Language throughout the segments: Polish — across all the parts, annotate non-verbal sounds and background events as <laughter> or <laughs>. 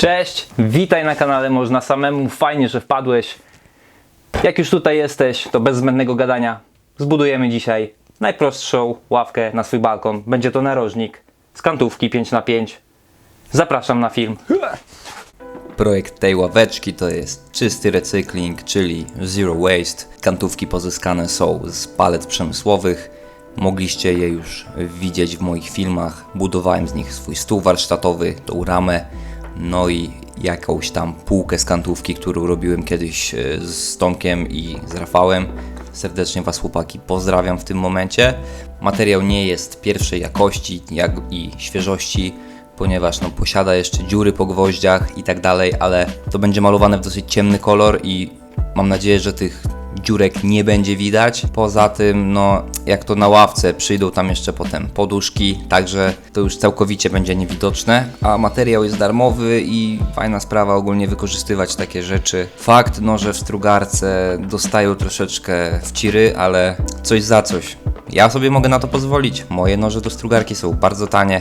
Cześć, witaj na kanale Można Samemu. Fajnie, że wpadłeś. Jak już tutaj jesteś, to bez zbędnego gadania zbudujemy dzisiaj najprostszą ławkę na swój balkon. Będzie to narożnik z kantówki 5x5. Zapraszam na film. Projekt tej ławeczki to jest czysty recykling, czyli zero waste. Kantówki pozyskane są z palet przemysłowych. Mogliście je już widzieć w moich filmach. Budowałem z nich swój stół warsztatowy, tą ramę, no i jakąś tam półkę z kantówki, którą robiłem kiedyś e, z Tomkiem i z Rafałem. Serdecznie Was chłopaki pozdrawiam w tym momencie. Materiał nie jest pierwszej jakości jak i świeżości ponieważ no, posiada jeszcze dziury po gwoździach i tak dalej, ale to będzie malowane w dosyć ciemny kolor i mam nadzieję, że tych dziurek nie będzie widać. Poza tym, no jak to na ławce, przyjdą tam jeszcze potem poduszki, także to już całkowicie będzie niewidoczne, a materiał jest darmowy i fajna sprawa ogólnie wykorzystywać takie rzeczy. Fakt, no, że w strugarce dostają troszeczkę w ciry, ale coś za coś. Ja sobie mogę na to pozwolić. Moje noże do strugarki są bardzo tanie.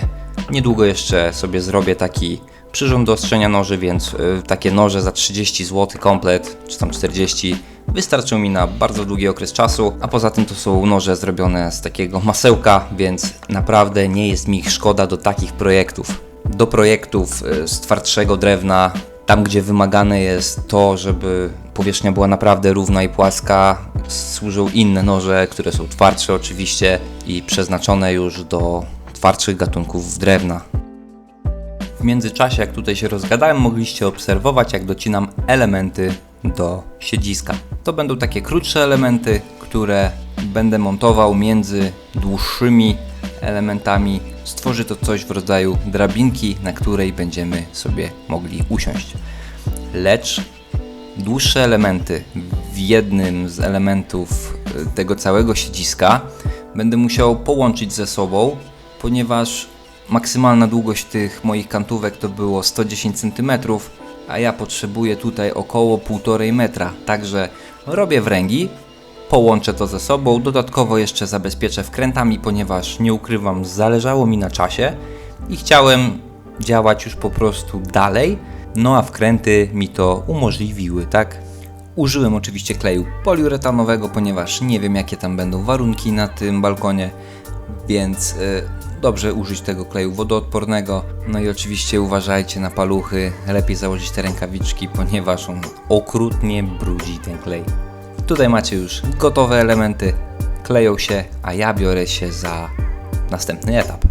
Niedługo jeszcze sobie zrobię taki przyrząd do ostrzenia noży, więc y, takie noże za 30 zł komplet, czy tam 40 wystarczą mi na bardzo długi okres czasu, a poza tym to są noże zrobione z takiego masełka, więc naprawdę nie jest mi ich szkoda do takich projektów. Do projektów y, z twardszego drewna, tam gdzie wymagane jest to, żeby powierzchnia była naprawdę równa i płaska, służą inne noże, które są twardsze oczywiście i przeznaczone już do twardszych gatunków drewna. W międzyczasie, jak tutaj się rozgadałem, mogliście obserwować, jak docinam elementy do siedziska. To będą takie krótsze elementy, które będę montował między dłuższymi elementami. Stworzy to coś w rodzaju drabinki, na której będziemy sobie mogli usiąść. Lecz dłuższe elementy w jednym z elementów y, tego całego siedziska będę musiał połączyć ze sobą, ponieważ maksymalna długość tych moich kantówek to było 110 cm, a ja potrzebuję tutaj około 1,5 metra. Także robię wręgi, połączę to ze sobą, dodatkowo jeszcze zabezpieczę wkrętami, ponieważ nie ukrywam, zależało mi na czasie i chciałem działać już po prostu dalej, no a wkręty mi to umożliwiły, tak? Użyłem oczywiście kleju poliuretanowego, ponieważ nie wiem jakie tam będą warunki na tym balkonie, więc y, dobrze użyć tego kleju wodoodpornego. No i oczywiście uważajcie na paluchy, lepiej założyć te rękawiczki, ponieważ on okrutnie brudzi ten klej. Tutaj macie już gotowe elementy, kleją się, a ja biorę się za następny etap.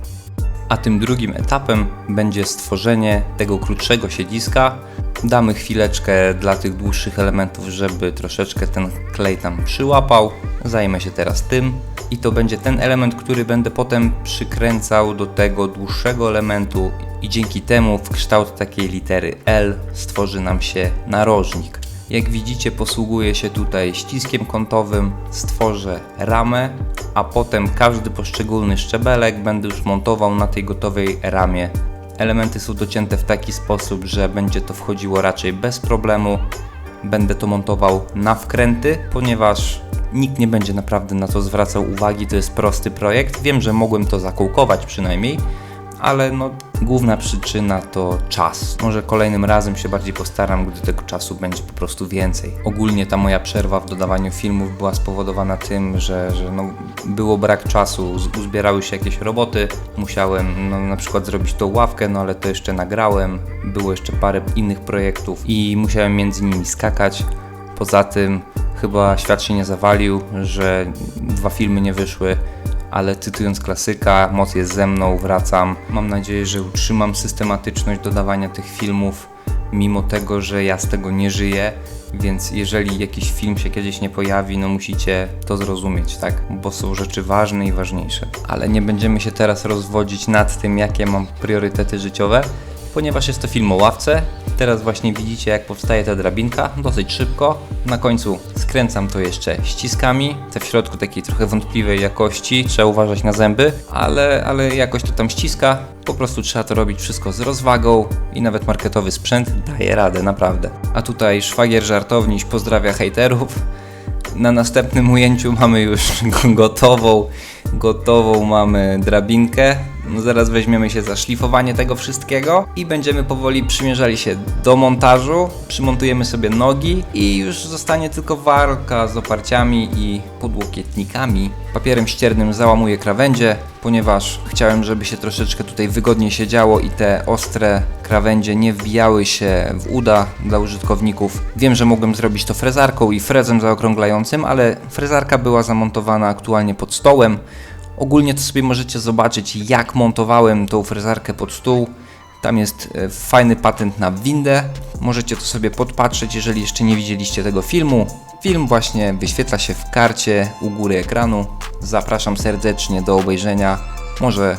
A tym drugim etapem będzie stworzenie tego krótszego siedziska. Damy chwileczkę dla tych dłuższych elementów, żeby troszeczkę ten klej tam przyłapał. Zajmę się teraz tym i to będzie ten element, który będę potem przykręcał do tego dłuższego elementu i dzięki temu w kształt takiej litery L stworzy nam się narożnik. Jak widzicie posługuję się tutaj ściskiem kątowym, stworzę ramę, a potem każdy poszczególny szczebelek będę już montował na tej gotowej ramie. Elementy są docięte w taki sposób, że będzie to wchodziło raczej bez problemu. Będę to montował na wkręty, ponieważ nikt nie będzie naprawdę na to zwracał uwagi, to jest prosty projekt. Wiem, że mogłem to zakółkować przynajmniej, ale no, główna przyczyna to czas. Może kolejnym razem się bardziej postaram, gdy tego czasu będzie po prostu więcej. Ogólnie ta moja przerwa w dodawaniu filmów była spowodowana tym, że, że no, było brak czasu, uzbierały się jakieś roboty, musiałem no, na przykład zrobić tą ławkę, no ale to jeszcze nagrałem, było jeszcze parę innych projektów i musiałem między nimi skakać. Poza tym chyba świat się nie zawalił, że dwa filmy nie wyszły, ale cytując klasyka, moc jest ze mną, wracam. Mam nadzieję, że utrzymam systematyczność dodawania tych filmów, mimo tego, że ja z tego nie żyję. Więc jeżeli jakiś film się kiedyś nie pojawi, no musicie to zrozumieć, tak? Bo są rzeczy ważne i ważniejsze. Ale nie będziemy się teraz rozwodzić nad tym, jakie mam priorytety życiowe, ponieważ jest to film o ławce. Teraz właśnie widzicie, jak powstaje ta drabinka, dosyć szybko. Na końcu skręcam to jeszcze ściskami, te w środku takiej trochę wątpliwej jakości, trzeba uważać na zęby, ale, ale jakoś to tam ściska. Po prostu trzeba to robić wszystko z rozwagą i nawet marketowy sprzęt daje radę, naprawdę. A tutaj szwagier żartowniś pozdrawia hejterów. Na następnym ujęciu mamy już <laughs> gotową, gotową mamy drabinkę. No zaraz weźmiemy się za szlifowanie tego wszystkiego i będziemy powoli przymierzali się do montażu. Przymontujemy sobie nogi i już zostanie tylko walka z oparciami i podłokietnikami. Papierem ściernym załamuję krawędzie, ponieważ chciałem, żeby się troszeczkę tutaj wygodnie siedziało i te ostre krawędzie nie wbijały się w uda dla użytkowników. Wiem, że mogłem zrobić to frezarką i frezem zaokrąglającym, ale frezarka była zamontowana aktualnie pod stołem. Ogólnie to sobie możecie zobaczyć, jak montowałem tą frezarkę pod stół. Tam jest e, fajny patent na windę. Możecie to sobie podpatrzeć, jeżeli jeszcze nie widzieliście tego filmu. Film właśnie wyświetla się w karcie u góry ekranu. Zapraszam serdecznie do obejrzenia. Może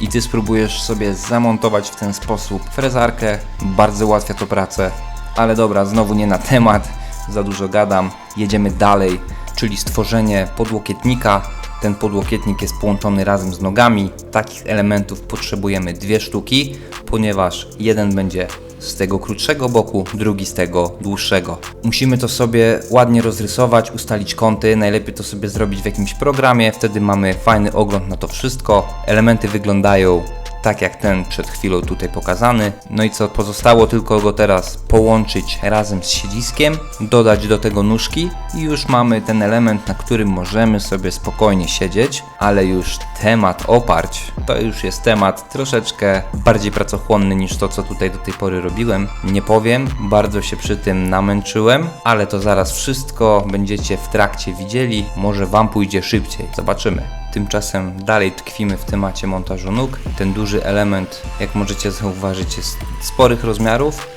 i ty spróbujesz sobie zamontować w ten sposób frezarkę. Bardzo ułatwia to pracę. Ale dobra, znowu nie na temat. Za dużo gadam. Jedziemy dalej, czyli stworzenie podłokietnika. Ten podłokietnik jest połączony razem z nogami. Takich elementów potrzebujemy dwie sztuki, ponieważ jeden będzie z tego krótszego boku, drugi z tego dłuższego. Musimy to sobie ładnie rozrysować, ustalić kąty. Najlepiej to sobie zrobić w jakimś programie, wtedy mamy fajny ogląd na to wszystko. Elementy wyglądają tak jak ten przed chwilą tutaj pokazany. No i co, pozostało tylko go teraz połączyć razem z siedziskiem, dodać do tego nóżki i już mamy ten element, na którym możemy sobie spokojnie siedzieć, ale już temat oparć to już jest temat troszeczkę bardziej pracochłonny niż to, co tutaj do tej pory robiłem. Nie powiem, bardzo się przy tym namęczyłem, ale to zaraz wszystko będziecie w trakcie widzieli. Może Wam pójdzie szybciej, zobaczymy. Tymczasem dalej tkwimy w temacie montażu nóg. Ten duży element, jak możecie zauważyć, jest sporych rozmiarów.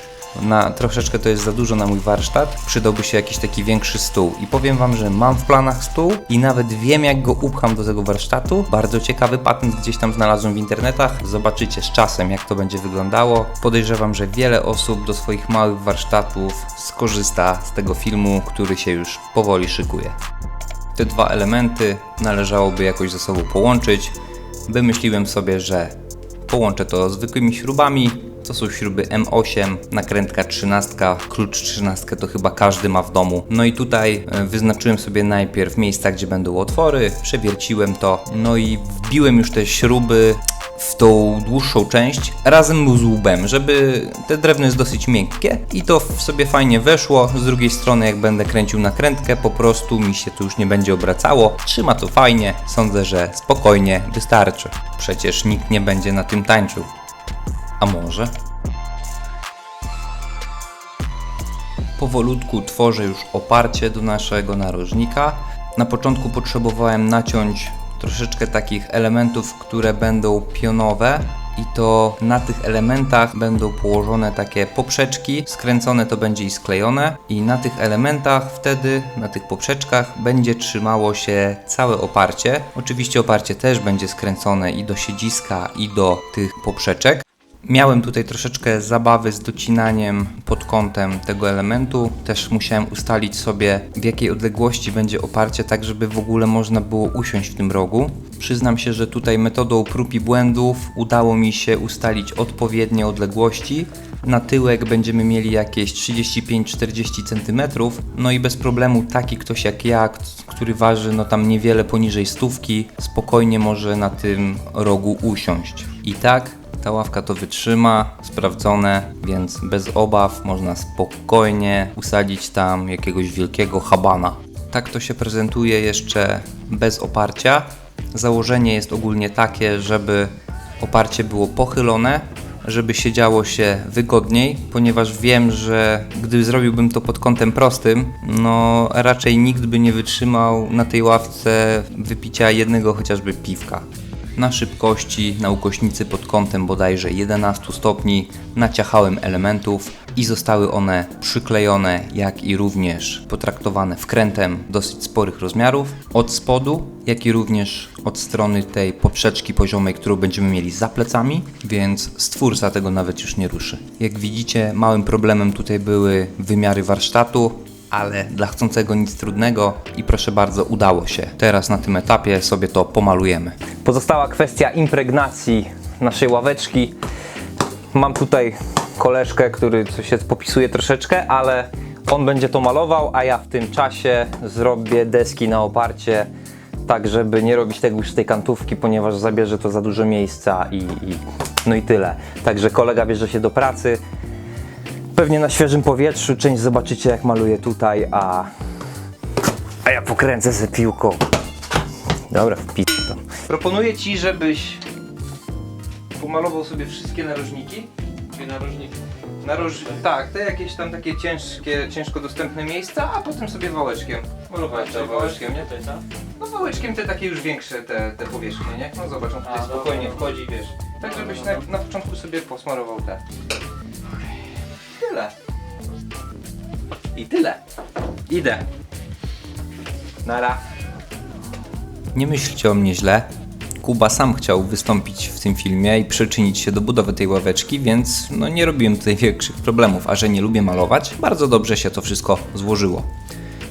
Na, troszeczkę to jest za dużo na mój warsztat. Przydałby się jakiś taki większy stół. I powiem Wam, że mam w planach stół i nawet wiem, jak go upcham do tego warsztatu. Bardzo ciekawy patent gdzieś tam znalazłem w internetach. Zobaczycie z czasem, jak to będzie wyglądało. Podejrzewam, że wiele osób do swoich małych warsztatów skorzysta z tego filmu, który się już powoli szykuje. Te dwa elementy należałoby jakoś ze sobą połączyć. Wymyśliłem sobie, że połączę to zwykłymi śrubami. To są śruby M8, nakrętka 13, klucz 13 to chyba każdy ma w domu. No i tutaj e, wyznaczyłem sobie najpierw miejsca, gdzie będą otwory, przewierciłem to, no i wbiłem już te śruby tą dłuższą część razem z łbem, żeby te drewno jest dosyć miękkie i to w sobie fajnie weszło. Z drugiej strony jak będę kręcił nakrętkę, po prostu mi się to już nie będzie obracało. Trzyma to fajnie, sądzę, że spokojnie wystarczy. Przecież nikt nie będzie na tym tańczył. A może? Powolutku tworzę już oparcie do naszego narożnika. Na początku potrzebowałem naciąć troszeczkę takich elementów, które będą pionowe. I to na tych elementach będą położone takie poprzeczki, skręcone to będzie i sklejone, i na tych elementach wtedy, na tych poprzeczkach, będzie trzymało się całe oparcie. Oczywiście oparcie też będzie skręcone i do siedziska, i do tych poprzeczek. Miałem tutaj troszeczkę zabawy z docinaniem pod kątem tego elementu. Też musiałem ustalić sobie w jakiej odległości będzie oparcie, tak żeby w ogóle można było usiąść w tym rogu. Przyznam się, że tutaj metodą prób i błędów udało mi się ustalić odpowiednie odległości. Na tyłek będziemy mieli jakieś 35-40 cm. No i bez problemu taki ktoś jak ja, który waży no tam niewiele poniżej stówki, spokojnie może na tym rogu usiąść. I tak ta ławka to wytrzyma, sprawdzone, więc bez obaw można spokojnie usadzić tam jakiegoś wielkiego habana. Tak to się prezentuje jeszcze bez oparcia. Założenie jest ogólnie takie, żeby oparcie było pochylone, żeby siedziało się wygodniej, ponieważ wiem, że gdy zrobiłbym to pod kątem prostym, no raczej nikt by nie wytrzymał na tej ławce wypicia jednego chociażby piwka na szybkości, na ukośnicy pod kątem bodajże 11 stopni naciachałem elementów i zostały one przyklejone, jak i również potraktowane wkrętem dosyć sporych rozmiarów od spodu, jak i również od strony tej poprzeczki poziomej, którą będziemy mieli za plecami, więc stwórca tego nawet już nie ruszy. Jak widzicie, małym problemem tutaj były wymiary warsztatu, ale dla chcącego nic trudnego i proszę bardzo, udało się. Teraz na tym etapie sobie to pomalujemy. Pozostała kwestia impregnacji naszej ławeczki. Mam tutaj koleżkę, który się popisuje troszeczkę, ale on będzie to malował, a ja w tym czasie zrobię deski na oparcie tak żeby nie robić tego już z tej kantówki, ponieważ zabierze to za dużo miejsca i, i no i tyle. Także kolega bierze się do pracy, pewnie na świeżym powietrzu, część zobaczycie jak maluję tutaj, a, a ja pokręcę ze piłką. Dobra, wpis tam. Proponuję Ci, żebyś pomalował sobie wszystkie narożniki. narożniki. Naroż... Tak, te jakieś tam takie ciężkie, ciężko dostępne miejsca, a potem sobie wałeczkiem. Malować to wałeczkiem, nie? Co? No wałeczkiem te takie już większe te, te powierzchnie, nie? No zobacz, on tutaj A, spokojnie dobra. wchodzi, wiesz. Tak Dobra, żebyś dobra. na, na początku sobie posmarował te. Tyle. I tyle. Idę. Nara. Nie myślcie o mnie źle. Kuba sam chciał wystąpić w tym filmie i przyczynić się do budowy tej ławeczki, więc no nie robiłem tutaj <laughs> większych problemów. A że nie lubię malować, bardzo dobrze się to wszystko złożyło.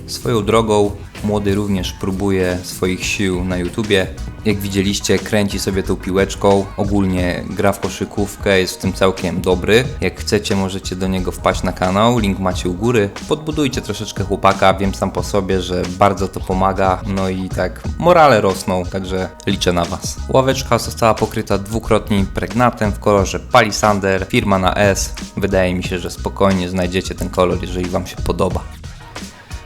Swoją drogą młody również próbuje swoich sił na YouTubie. Jak widzieliście, kręci sobie tą piłeczką. Ogólnie gra w koszykówkę, jest w tym całkiem dobry. Jak chcecie, możecie do niego wpaść na kanał, link macie u góry. Podbudujcie troszeczkę chłopaka, wiem sam po sobie, że bardzo to pomaga. No i tak morale rosną, także liczę na Was. Ławeczka została pokryta dwukrotnie impregnatem w kolorze palisander, firma na S. Wydaje mi się, że spokojnie znajdziecie ten kolor, jeżeli Wam się podoba.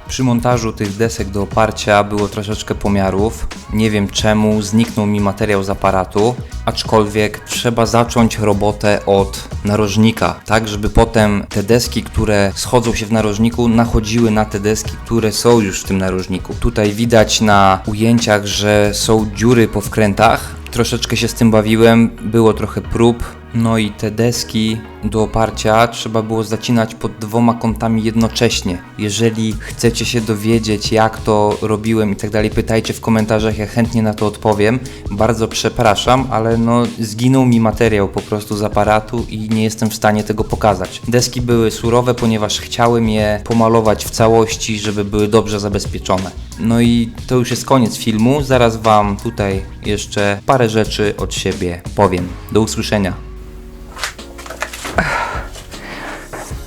Przy montażu tych desek do oparcia było troszeczkę pomiarów. Nie wiem czemu zniknął mi materiał z aparatu, aczkolwiek trzeba zacząć robotę od narożnika, tak żeby potem te deski, które schodzą się w narożniku, nachodziły na te deski, które są już w tym narożniku. Tutaj widać na ujęciach, że są dziury po wkrętach. Troszeczkę się z tym bawiłem, było trochę prób, no i te deski do oparcia trzeba było zacinać pod dwoma kątami jednocześnie. Jeżeli chcecie się dowiedzieć, jak to robiłem i tak dalej, pytajcie w komentarzach, ja chętnie na to odpowiem. Bardzo przepraszam, ale no zginął mi materiał po prostu z aparatu i nie jestem w stanie tego pokazać. Deski były surowe, ponieważ chciałem je pomalować w całości, żeby były dobrze zabezpieczone. No i to już jest koniec filmu. Zaraz Wam tutaj jeszcze parę rzeczy od siebie powiem. Do usłyszenia.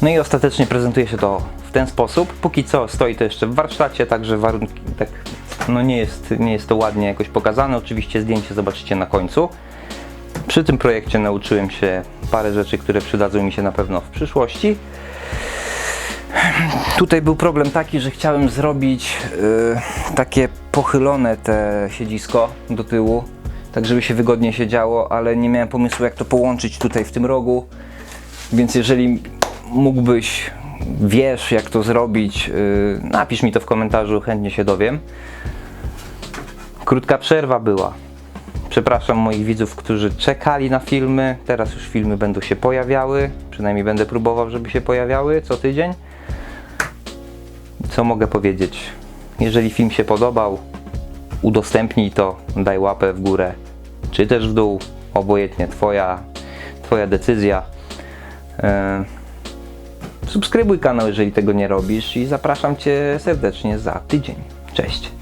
No i ostatecznie prezentuje się to w ten sposób. Póki co stoi to jeszcze w warsztacie, także warunki tak no nie jest, nie jest to ładnie jakoś pokazane. Oczywiście zdjęcie zobaczycie na końcu. Przy tym projekcie nauczyłem się parę rzeczy, które przydadzą mi się na pewno w przyszłości. Tutaj był problem taki, że chciałem zrobić y, takie pochylone te siedzisko do tyłu, tak żeby się wygodnie siedziało, ale nie miałem pomysłu jak to połączyć tutaj w tym rogu. Więc jeżeli mógłbyś, wiesz jak to zrobić, yy, napisz mi to w komentarzu, chętnie się dowiem. Krótka przerwa była. Przepraszam moich widzów, którzy czekali na filmy. Teraz już filmy będą się pojawiały. Przynajmniej będę próbował, żeby się pojawiały co tydzień. Co mogę powiedzieć? Jeżeli film się podobał, udostępnij to, daj łapę w górę, czy też w dół. Obojętnie, Twoja, twoja decyzja. E, Subskrybuj kanał, jeżeli tego nie robisz i zapraszam Cię serdecznie za tydzień. Cześć.